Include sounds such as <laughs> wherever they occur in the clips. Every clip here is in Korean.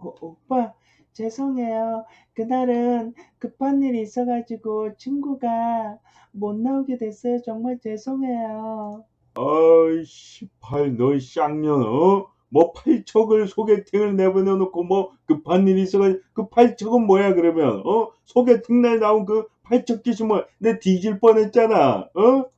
오, 오빠, 죄송해요. 그날은 급한 일이 있어가지고 친구가 못 나오게 됐어요. 정말 죄송해요. 아이, 씨발, 너 쌍년, 어? 뭐 팔척을 소개팅을 내보내놓고 뭐 급한 일이 있어가지고 그 팔척은 뭐야 그러면 어 소개팅 날 나온 그 팔척 기시 뭐내 뒤질 뻔했잖아 어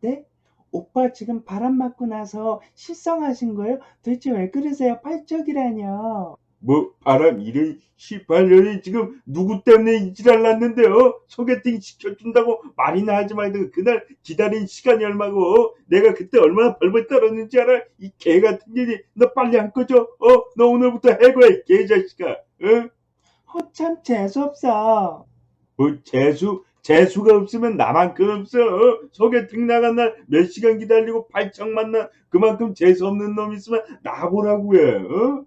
네? 오빠 지금 바람 맞고 나서 실성하신 거예요? 도대체 왜 그러세요? 팔적이라뇨. 뭐 바람 이런 씨발년이 지금 누구 때문에 이지랄 났는데 어 소개팅 시켜준다고 말이나 하지 말고 그날 기다린 시간이 얼마고 어? 내가 그때 얼마나 벌벌 떨었는지 알아 이 개 같은 년이 너 빨리 안 꺼져 어 너 오늘부터 해고해 개자식아 어? 허참 재수없어. 뭐 재수 재수가 없으면 나만큼 없어 어? 소개팅 나간 날 몇 시간 기다리고 발척 만나 그만큼 재수 없는 놈 있으면 나보라고 해 어?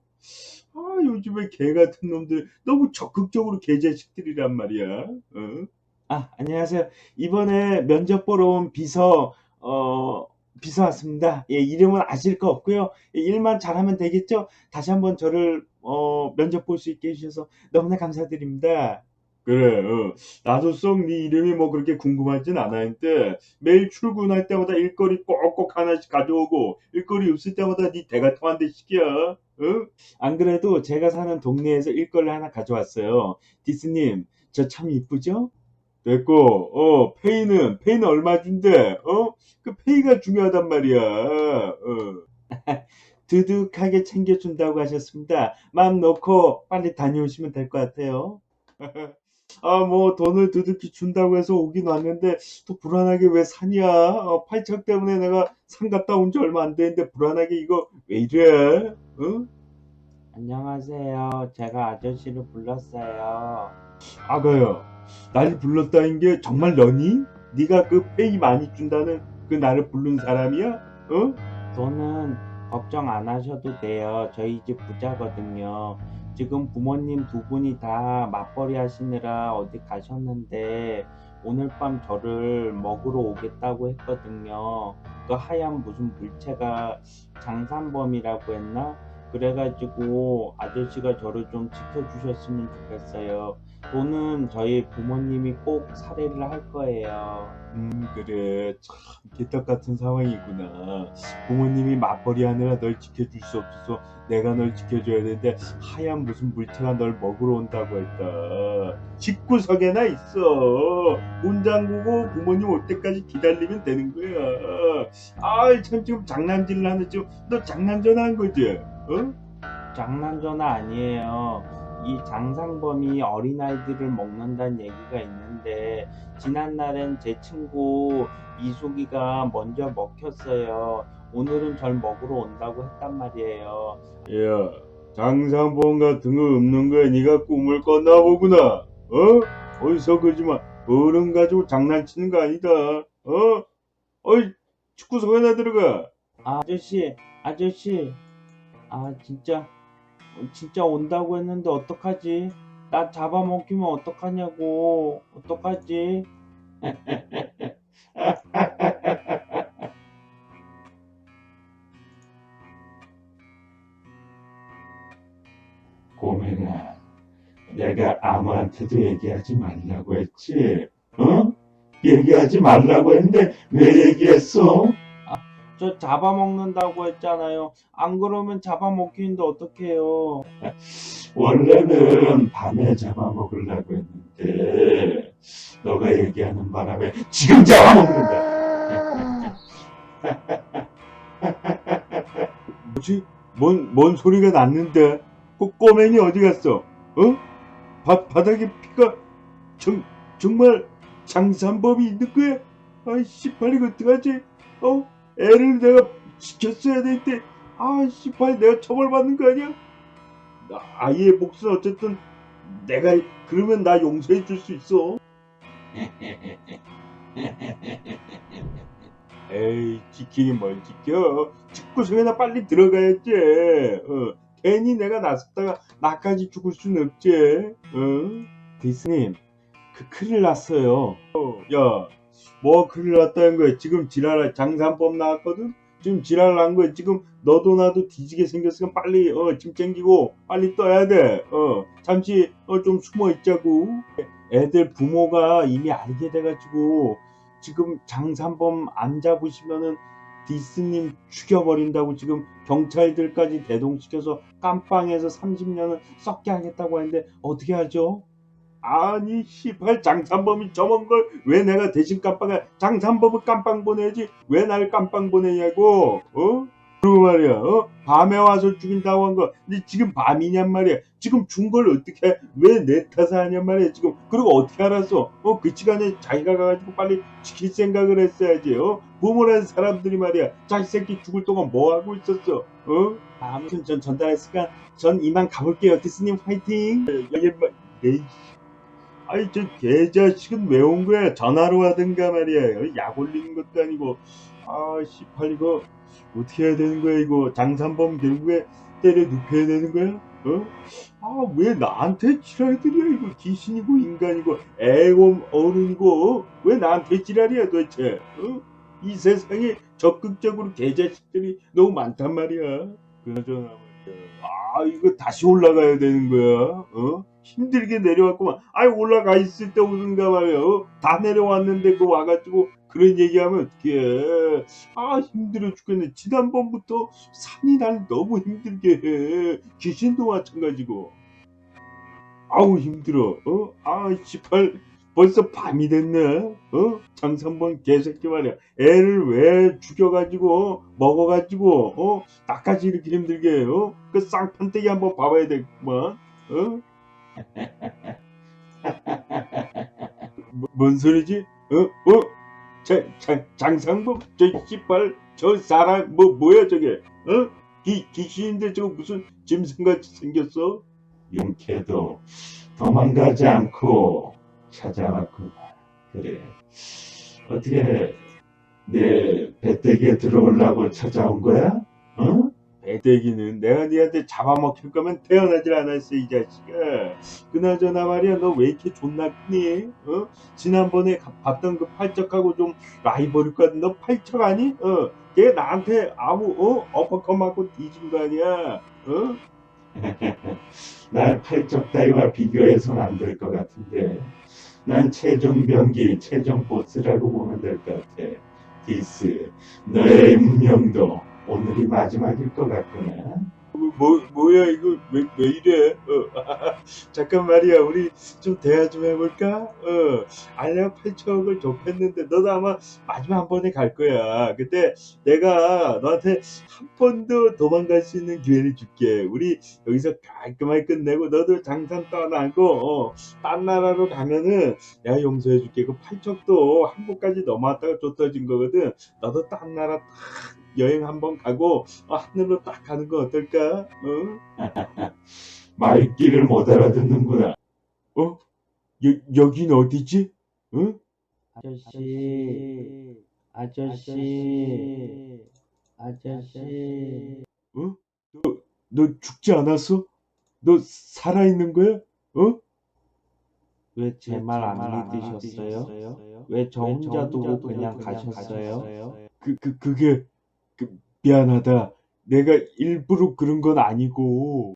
아 요즘에 개 같은 놈들 너무 적극적으로 개자식들이란 말이야 어? 아, 안녕하세요. 이번에 면접 보러 온 비서, 어, 비서 왔습니다. 예, 이름은 아실 거 없고요. 예, 일만 잘하면 되겠죠? 다시 한번 저를, 어, 면접 볼 수 있게 해주셔서 너무나 감사드립니다. 그래 어. 나도 썩 네 이름이 뭐 그렇게 궁금하진 않았는데 매일 출근할 때마다 일거리 꼭꼭 하나씩 가져오고 일거리 없을 때마다 네 대가 통 한 대식이야 어? 안 그래도 제가 사는 동네에서 일거리 하나 가져왔어요. 디스님, 저 참 이쁘죠? 됐고, 어, 페이는, 페이는 얼마 준대, 어? 그 페이가 중요하단 말이야, 어. <laughs> 드득하게 챙겨준다고 하셨습니다. 마음 놓고 빨리 다녀오시면 될 것 같아요. <laughs> 아, 뭐, 돈을 두둑히 준다고 해서 오긴 왔는데, 또 불안하게 왜 사냐? 어, 팔척 때문에 내가 산 갔다 온 지 얼마 안 됐는데, 불안하게 이거 왜 이래? 어? 안녕하세요. 제가 아저씨를 불렀어요. 아가야, 날 불렀다는 게 정말 너니? 네가 그 페이 많이 준다는 그 나를 부른 사람이야? 어? 돈은 걱정 안 하셔도 돼요. 저희 집 부자거든요. 지금 부모님 두 분이 다 맞벌이 하시느라 어디 가셨는데 오늘 밤 저를 먹으러 오겠다고 했거든요. 그 하얀 무슨 물체가 장산범이라고 했나? 그래가지고 아저씨가 저를 좀 지켜주셨으면 좋겠어요. 돈은 저희 부모님이 꼭 살해를 할 거예요. 음, 그래. 참, 개떡 같은 상황이구나. 부모님이 맞벌이 하느라 널 지켜줄 수 없어서 내가 널 지켜줘야 되는데, 하얀 무슨 물체가 널 먹으러 온다고 했다. 집구석에나 있어. 문 잠그고 부모님 올 때까지 기다리면 되는 거야. 아이, 참, 지금 장난질 나는 지금, 너 장난 전화한 거지? 어? 장난 전화 아니에요. 이 장상범이 어린아이들을 먹는다는 얘기가 있는데 지난날엔 제 친구 이숙이가 먼저 먹혔어요. 오늘은 절 먹으러 온다고 했단 말이에요. 야, 장상보험 같은 거 없는 거야. 네가 꿈을 꿨나 보구나. 어? 어디서 거지마. 어른 가지고 장난치는 거 아니다. 어? 어이, 축구소에나 들어가. 아, 아저씨, 아저씨, 아 진짜 진짜 온다고 했는데 어떡하지? 나 잡아먹히면 어떡하냐고. 어떡하지? <laughs> 고민아, 내가 아무한테도 얘기하지 말라고 했지, 어? 얘기하지 말라고 했는데 왜 얘기했어? 저 잡아먹는다고 했잖아요. 안 그러면 잡아먹히는데 어떡해요? 원래는 밤에 잡아먹으려고 했는데 너가 얘기하는 바람에 지금 잡아먹는다. <laughs> 뭐지? 뭔, 뭔 소리가 났는데? 그 꼬맹이 어디 갔어? 어? 바, 바닥에 피가 정, 정말 장산범이 있는 거야? 아이씨, 빨리 이거 어떡하지? 어? 애를 내가 지켰어야 되는데, 아이씨, 빨리 내가 처벌받는 거 아니야? 나 아이의 몫은 어쨌든 내가, 그러면 나 용서해 줄 수 있어. <laughs> 에이, 지키긴 뭘 지켜. 집구석에나 빨리 들어가야지. 어, 괜히 내가 나섰다가 나까지 죽을 순 없지. 어? 디스님, 그 큰일 났어요. 야, 뭐 큰일 났다는 거야. 지금 지랄할 장산법 나왔거든? 지금 지랄 난 거야. 지금 너도 나도 뒤지게 생겼으니까 빨리 어, 짐 챙기고 빨리 떠야 돼. 어, 잠시 어, 좀 숨어 있자고. 애들 부모가 이미 알게 돼가지고 지금 장산범 안 잡으시면은 디스님 죽여버린다고 지금 경찰들까지 대동시켜서 깜빵에서 30년을 썩게 하겠다고 하는데 어떻게 하죠? 아니 씨발 장산범이 저먼 걸왜 내가 대신 깜빵에 장산범을 깜빵 보내야지. 왜 날 깜빵 보내냐고 어? 그리고 말이야 어? 밤에 와서 죽인다고 한 거. 근데 지금 밤이냔 말이야. 지금 준 걸 어떻게 왜 내 탓을 하냔 말이야 지금. 그리고 어떻게 알았어? 어? 그 시간에 자기가 가가지고 빨리 지킬 생각을 했어야지 어? 부모라는 사람들이 말이야. 자식 새끼 죽을 동안 뭐 하고 있었어 어? 아무튼 전 전달했으니까 전 이만 가볼게요. 디스님 파이팅! 여기 뭐 에이 아이 저 개자식은 왜 온 거야? 전화로 하든가 말이야. 약 올리는 것도 아니고. 아 씨발 이거 어떻게 해야 되는 거야 이거? 장산범 결국에 때려 눕혀야 되는 거야? 어? 아 왜 나한테 지랄들이야 이거? 귀신이고 인간이고 애고 어른이고 어? 왜 나한테 지랄이야 도대체? 어? 이 세상에 적극적으로 개자식들이 너무 많단 말이야. 그나저나 아 이거 다시 올라가야 되는 거야 어? 힘들게 내려왔구만 아이 올라가 있을 때 오든가 말이야 어? 다 내려왔는데 그 와가지고 그런 얘기하면 어떡해 아 힘들어 죽겠네 지난번부터 산이 날 너무 힘들게 해 귀신도 마찬가지고 아우 힘들어 어? 아 씨발 벌써 밤이 됐네 어? 장산번 개새끼 말이야 애를 왜 죽여가지고 먹어가지고 어? 나까지 이렇게 힘들게 해, 어? 그 쌍판대기 한번 봐봐야 되겠구만 어? 뭐, 뭔 소리지? 어? 어? 자, 자, 장상복 저 씨발 저 사람 뭐 뭐야 저게? 어? 기 귀신인데 저거 무슨 짐승같이 생겼어? 용케도 도망가지 않고 찾아왔구나. 그래. 어떻게 내 배때기에 들어오려고 찾아온 거야? 어? 배대기는 내가 니한테 잡아먹힐 거면 태어나질 않았어 이 자식아 그나저나 말이야 너 왜 이렇게 존나 크니 어? 지난번에 가- 봤던 그 팔척하고 좀 같은데 너 팔척 아니? 어? 걔 나한테 아무 어? 어퍼컷 맞고 뒤진 거 아니야 어? 날 팔적 따위와 비교해서는 안 될 것 같은데 난 최종 병기, 최종 보스라고 보면 될 것 같아. 디스, 너의 운명도 오늘이 마지막일 것 같구나. 뭐, 뭐 뭐야 이거 왜, 왜 이래? 어, <laughs> 잠깐 말이야 우리 좀 대화 좀 해볼까? 어. 알레가 8척을 접했는데 너도 아마 마지막 한 번에 갈 거야. 근데 내가 너한테 한번더 도망갈 수 있는 기회를 줄게. 우리 여기서 깔끔하게 끝내고 너도 장산 떠나고 어, 딴 나라로 가면은 내가 용서해 줄게. 그 8척도 한국까지 넘어왔다가 쫓아진 거거든. 너도 딴 나라 딱 여행 한번 가고 어, 하늘로 딱 가는 거 어떨까? 어? <laughs> 말귀를 못 알아듣는구나. 어? 여, 여긴 어디지? 응? 아저씨, 아저씨, 아저씨. 어? 너, 너 죽지 않았어? 너 살아있는 거야? 어? 왜 제 말 안 믿으셨어요? 왜 저 혼자 두고 그냥 가셨어요? 그, 그, 그게, 그, 미안하다. 내가 일부러 그런 건 아니고.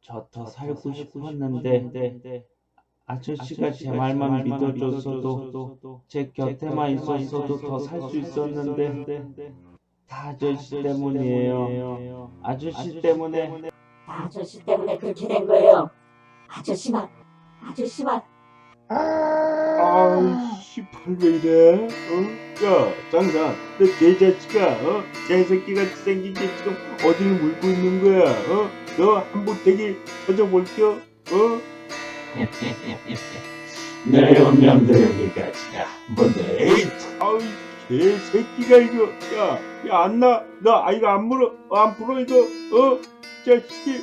저 더 살고 싶었는데 아저씨가 제 말만 믿어줬어도 제 곁에만 있었어도 더 살 수 있었는데 다 아저씨 때문이에요. 아저씨 때문에 아저씨 때문에 그렇게 된 거예요. 아저씨만, 아저씨만. 아 이, 씨발, 왜 이래? 어? 야, 장산, 너 개자식아, 어? 개새끼같이 생긴 게 지금 어디를 물고 있는 거야? 어? 너 한보태기 터져볼겨? 어? <laughs> 내 운명도 여기까지야. 뭔데? 아이, 개새끼가 이거. 야, 야, 안 나? 나, 아, 이거 안 물어? 어, 안 풀어, 이거? 어? 자식이.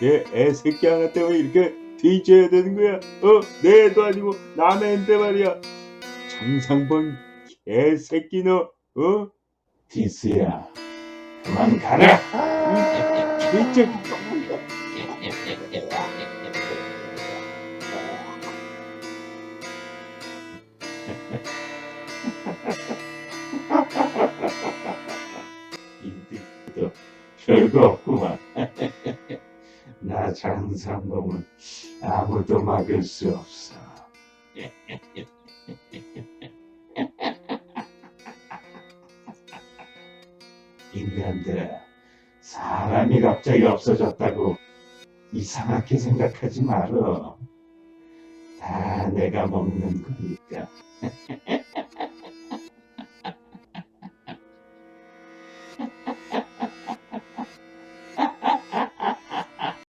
내 애새끼 하나 때문에 이렇게 뒤져야 되는 거야? 어? 내 애도 아니고 남의 애인데 말이야. 장상번 개새끼 너, 어? 디스야. 그만 가라. 이 진짜. 별거 없구만. <laughs> 나 장상범은 아무도 막을 수 없어. <laughs> 인간들아, 사람이 갑자기 없어졌다고 이상하게 생각하지 말어. 다 내가 먹는 거니까. <laughs>